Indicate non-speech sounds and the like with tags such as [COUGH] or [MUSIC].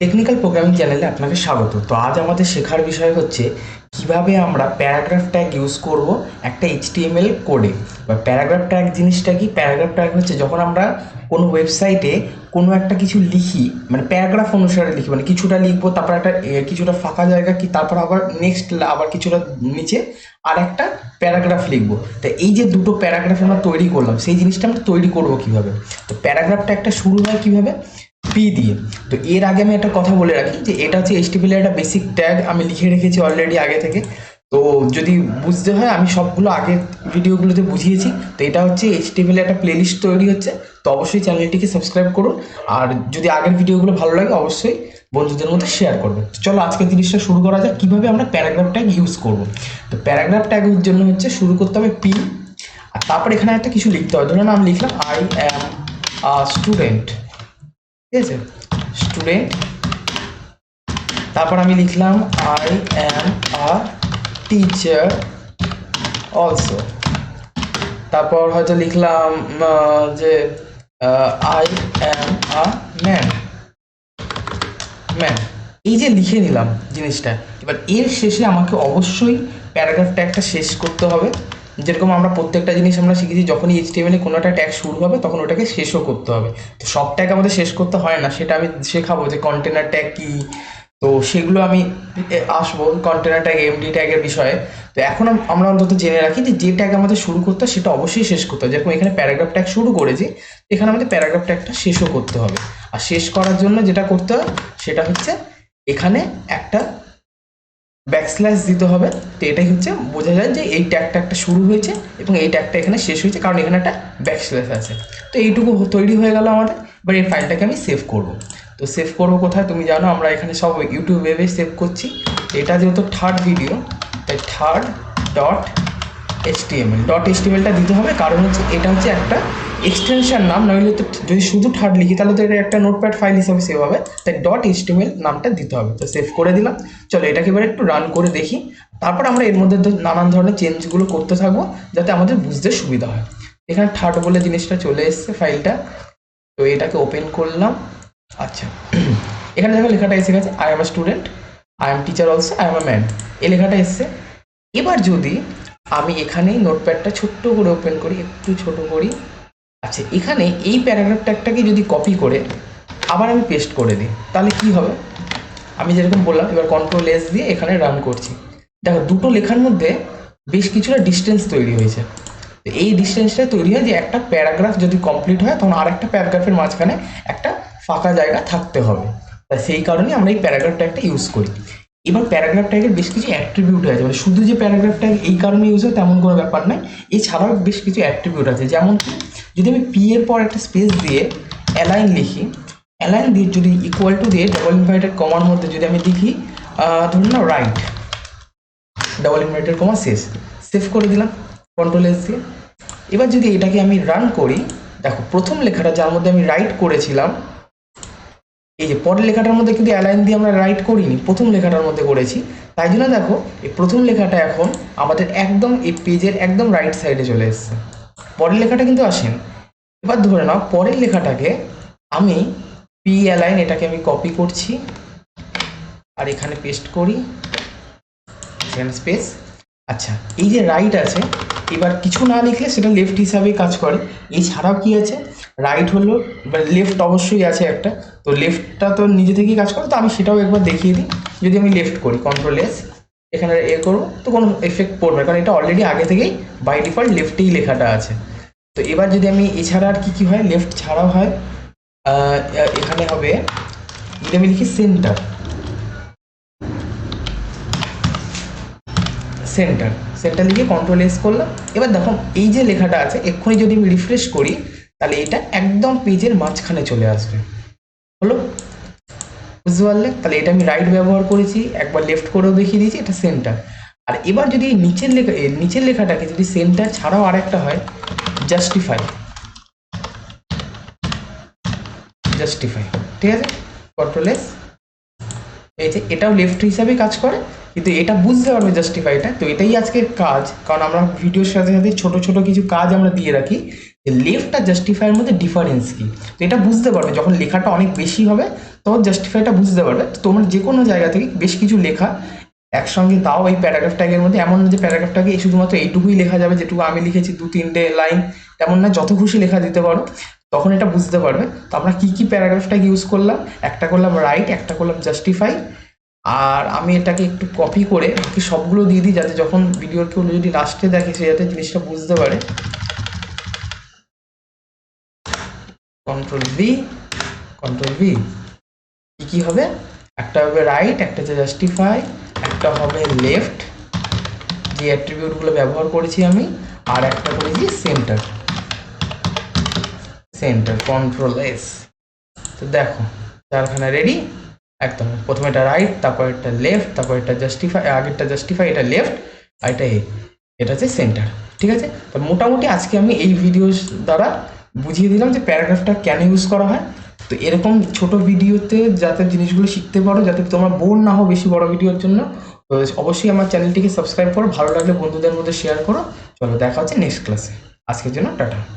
Technical programming চ্যানেলে আপনাকে স্বাগত। তো আজ আমাদের শেখার বিষয় হচ্ছে, কীভাবে আমরা প্যারাগ্রাফ ট্যাগ ইউজ করব একটা এইচটিএমএল কোডে বা প্যারাগ্রাফ ট্যাগ জিনিসটা কি? প্যারাগ্রাফ ট্যাগ হচ্ছে যখন আমরা কোনো ওয়েবসাইটে কোনো একটা কিছু লিখি মানে প্যারাগ্রাফ অনুসারে লিখি মানে কিছুটা লিখব, তারপর একটা কিছুটা ফাঁকা জায়গা কি, তারপর আবার নেক্সট আবার কিছুটা নিচে আর একটা প্যারাগ্রাফ লিখব। তো এই যে দুটো প্যারাগ্রাফ আমরা তৈরি করলাম, সেই জিনিসটা আমরা তৈরি করব কীভাবে? তো প্যারাগ্রাফটা একটা শুরু হয় কীভাবে? পি দিয়ে। তো এর আগে আমি একটা কথা বলে রাখি যে এটা হচ্ছে এইচটিএমএল এর একটা বেসিক ট্যাগ আমি লিখে রেখেছি অলরেডি আগে থেকে। তো যদি বুঝতে হয়, আমি সবগুলো আগের ভিডিওগুলোতে বুঝিয়েছি। তো এটা হচ্ছে এইচটিএমএল একটা প্লেলিস্ট তৈরি হচ্ছে। তো অবশ্যই চ্যানেলটিকে সাবস্ক্রাইব করুন। আর যদি আগের ভিডিওগুলো ভালো লাগে, অবশ্যই বন্ধুদের মধ্যে শেয়ার করবেন। চলো আজকের জিনিসটা শুরু করা যাক। কীভাবে আমরা প্যারাগ্রাফ ট্যাগ ইউজ করব? তো প্যারাগ্রাফ ট্যাগের জন্য হচ্ছে শুরু করতে হবে পি আর তারপর এখানে একটা কিছু লিখতে হবে। ধরুন আমি লিখলাম আই অ্যাম স্টুডেন্ট ঠিক আছে? স্টুডেন্ট তারপর আমি লিখলাম I am a teacher also তারপর হয়তো লিখলাম যে I am a man man এই যে লিখে নিলাম জিনিসটা, এবার এর শেষে আমাকে অবশ্যই প্যারাগ্রাফটা একটা শেষ করতে হবে। যেরকম আমরা প্রত্যেকটা জিনিস আমরা শিখেছি, যখনই এইচটিএমএল কোনো একটা ট্যাগ শুরু হবে, তখন ওটাকে শেষও করতে হবে। তো সব ট্যাগ আমাদের শেষ করতে হয় না, সেটা আমি শেখাবো যে কন্টেনার ট্যাগ কি। তো সেগুলো আমি আসব কন্টেনার ট্যাগ এমডি ট্যাগের বিষয়ে। তো এখন আমরা অন্তত জেনে রাখি যে যে ট্যাগ আমাদের শুরু করতে হয়, সেটা অবশ্যই শেষ করতে হবে। যেরকম এখানে প্যারাগ্রাফ ট্যাগ শুরু করেছি, এখানে আমাদের প্যারাগ্রাফ ট্যাগটা শেষও করতে হবে। আর শেষ করার জন্য যেটা করতে হয়, সেটা হচ্ছে এখানে একটা ব্যাকস্ল্যাশ দিতে হবে। তো এটাই হচ্ছে বোঝা যায় যে এই ট্যাগটা একটা শুরু হয়েছে এবং এই ট্যাগটা এখানে শেষ হয়েছে, কারণ এখানে একটা ব্যাকস্ল্যাশ আছে। তো এইটুকু তৈরি হয়ে গেল আমাদের। এবার এই ফাইলটাকে আমি সেভ করব। তো সেভ করব কোথায়? তুমি জানো আমরা এখানে সব ইউটিউব ওয়েবে সেভ করছি। এটা যেহেতু থার্ড ভিডিও তাই থার্ড ডট এইচটিএমএল ডট এইচটিএমএলটা দিতে হবে, কারণ হচ্ছে এটা হচ্ছে একটা এক্সটেনশন নাম নইলে তো যদি শুধু থার্ড লিখি, তাহলে তো এটা একটা নোটপ্যাড ফাইল হিসাবে সেভ হবে। তাই ডট এইচটিএমএল নামটা দিতে হবে। তো সেভ করে দিলাম। চলো এটাকে এবার একটু রান করে দেখি। তারপর আমরা এর মধ্যে নানান ধরনের চেঞ্জগুলো করতে থাকব, যাতে আমাদের বুঝতে সুবিধা হয়। এখানে থার্ড বলে জিনিসটা চলে এসছে ফাইলটা তো এটাকে ওপেন করলাম। আচ্ছা। [CLEARS THROAT] এখানে দেখো লেখাটা এসে গেছে I am a student I am teacher also I am a man এই লেখাটা এসছে। এবার যদি আমি এখানেই নোটপ্যাডটা ছোট্ট করে ওপেন করি, একটু ছোট করি। আচ্ছা এখানে এই প্যারাগ্রাফ যদি কপি করে আবার আমি পেস্ট করে দিই তাহলে কি হবে? আমি যেরকম বললাম, এবার কন্ট্রোল এস দিয়ে এখানে রান করছি। দেখো, দুটো লেখার মধ্যে বেশ কিছুটা ডিস্টেন্স তৈরি হয়েছে। এই ডিস্টেন্সটা তৈরি হয় যে একটা প্যারাগ্রাফ যদি কমপ্লিট হয়, তখন আর একটা প্যারাগ্রাফের মাঝখানে একটা ফাঁকা জায়গা থাকতে হবে। তা সেই কারণে আমরা এই প্যারাগ্রাফ ট্যাগটা ইউজ করি। এবার প্যারাগ্রাফ ট্যাগের বেশ কিছু অ্যাট্রিবিউট আছে। মানে শুধু যে প্যারাগ্রাফ ট্যাগ এই কারণে ইউজ হয় তেমন কোনো ব্যাপার নয়। এছাড়াও বেশ কিছু অ্যাট্রিবিউট আছে। যেমন যদি আমি পি এর পর একটা স্পেস দিয়ে অ্যালাইন লিখি অ্যালাইন দিয়ে যদি ইকুয়াল টু দিয়ে ডবল ইনভাইটেড কমার মধ্যে যদি আমি লিখি ধরুন না রাইট ডবল ইনভার্টেড কমা শেষ। সেভ করে দিলাম কন্ট্রোল এস দিয়ে। এবার যদি এটাকে আমি রান করি, দেখো প্রথম লেখাটা যার মধ্যে আমি রাইট করেছিলাম এই যে পরের লেখাটার মধ্যে কিন্তু অ্যালাইন দিয়ে আমরা রাইট করিনি, প্রথম লেখাটার মধ্যে করেছি। তাই জন্য দেখো, এই প্রথম লেখাটা এখন আমাদের একদম এই পেজের একদম রাইট সাইডে চলে এসছে। পরের লেখাটা কিন্তু আসেন। এবার ধরে নাও, পরের লেখাটাকে আমি পি অ্যালাইন এটাকে আমি কপি করছি, আর এখানে পেস্ট করি। সেখানে স্পেস আচ্ছা এই যে রাইট আছে, এবার কিছু না লিখলে সেটা লেফট হিসাবেই কাজ করে। এছাড়াও কি আছে? রাইট হলো, এবার লেফট অবশ্যই আছে একটা। তো লেফটটা তো নিজে থেকেই কাজ করে, তো আমি সেটাও একবার দেখিয়ে দিই। যদি আমি লেফট করি কন্ট্রোল এস এখানে এ করব, তো কোনো এফেক্ট পড়বে কারণ এটা অলরেডি আগে থেকেই বাই ডিফল্ট লেফটেই লেখাটা আছে। তো এবার যদি আমি এছাড়া আর কি কি হয় লেফট ছাড়াও হয় এখানে হবে, যদি আমি লিখি সেন্টার সেন্টার সেন্টার লিখে কন্ট্রোল এস করলাম। এবার দেখো, এই যে লেখাটা আছে, এক্ষুনি যদি আমি রিফ্রেশ করি তাহলে এটা একদম পেজের মাঝখানে চলে আসবে। হলো? বুঝতে পারলে? তাহলে এটা আমি রাইট ব্যবহার করেছি, একবার লেফট করেও দেখিয়ে দিয়েছি, এটা সেন্টার আর এবার যদি নিচের লেখা নিচের লেখাটাকে যদি সেন্টার ছাড়াও আরেকটা হয় জাস্টিফাই জাস্টিফাই ঠিক আছে? কন্ট্রোল এস এই যে এটাও লেফট হিসাবে কাজ করে, কিন্তু এটা বুঝতে পারবে জাস্টিফাইটা তো এটাই আজকের কাজ। কারণ আমরা ভিডিওর সাথে সাথে ছোট ছোট কিছু কাজ আমরা দিয়ে রাখি। যে লেফট আর জাস্টিফাইয়ের মধ্যে ডিফারেন্স কী? তো এটা বুঝতে পারবে। যখন লেখাটা অনেক বেশি হবে, তখন জাস্টিফাইটা বুঝতে পারবে। তো তোমরা যে কোনো জায়গা থেকে বেশ কিছু লেখা একসঙ্গে দাও এই প্যারাগ্রাফ মধ্যে। এমন না যে প্যারাগ্রাফটাকে শুধুমাত্র এইটুকুই লেখা যাবে, যেটুকু আমি লিখেছি দু তিনটে লাইন তেমন না, যত খুশি লেখা দিতে পারো। তখন এটা বুঝতে পারবে। তো আমরা কী কী প্যারাগ্রাফ ট্যাগ ইউজ করলাম? একটা করলাম রাইট একটা করলাম জাস্টিফাই আর আমি এটাকে একটু কপি করে বাকি সবগুলো দিয়ে দিই যাতে যখন ভিডিওর কেউ যদি লাস্টে দেখে সে যাতে জিনিসটা বুঝতে পারে। কন্ট্রোল ভি কন্ট্রোল ভি কি কি হবে? একটা হবে রাইট একটা হচ্ছে জাস্টিফাই একটা হবে লেফট যে অ্যাট্রিবিউটগুলো ব্যবহার করেছি আমি, আর একটা করেছি সেন্টার সেন্টার কন্ট্রোল এস তো দেখো, চারখানা রেডি একদম। প্রথমে এটা রাইট তারপর এটা লেফট তারপর এটা জাস্টিফাই আগেরটা জাস্টিফাই এটা লেফট আর এটা এ এটা হচ্ছে সেন্টার ঠিক আছে? তো মোটামুটি আজকে আমি এই ভিডিও দ্বারা বুঝিয়ে দিলাম যে প্যারাগ্রাফটা কেন ইউজ করা হয়। তো এরকম ছোট ভিডিওতে যাতে জিনিসগুলো শিখতে পারো, যাতে তোমার বোর না হও বেশি বড় ভিডিওর জন্য অবশ্যই আমার চ্যানেলটিকে সাবস্ক্রাইব করো, ভালো লাগলে বন্ধুদের মধ্যে শেয়ার করো। চলো দেখা হচ্ছে নেক্সট ক্লাসে আজকের জন্য টাটা।